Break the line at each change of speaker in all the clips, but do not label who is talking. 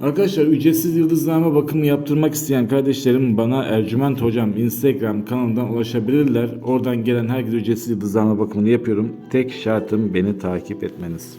Arkadaşlar ücretsiz yıldızlama bakımı yaptırmak isteyen kardeşlerim bana Ercüment Hocam Instagram kanalından ulaşabilirler. Oradan gelen herkese ücretsiz yıldızlama bakımını yapıyorum. Tek şartım beni takip etmeniz.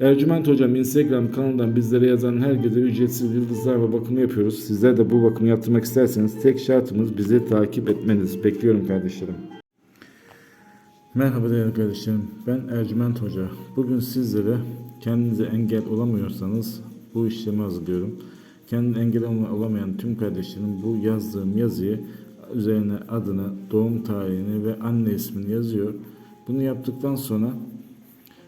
Ercüment Hocam Instagram kanalından bizlere yazan herkese ücretsiz yıldızlarla bakımı yapıyoruz. Sizler de bu bakımı yaptırmak isterseniz tek şartımız bizi takip etmeniz. Bekliyorum kardeşlerim. Merhaba değerli kardeşlerim. Ben Ercüment Hoca. Bugün sizlere kendinize engel olamıyorsanız bu işlemi hazırlıyorum. Kendine engel olamayan tüm kardeşlerim bu yazdığım yazıyı üzerine adını, doğum tarihini ve anne ismini yazıyor. Bunu yaptıktan sonra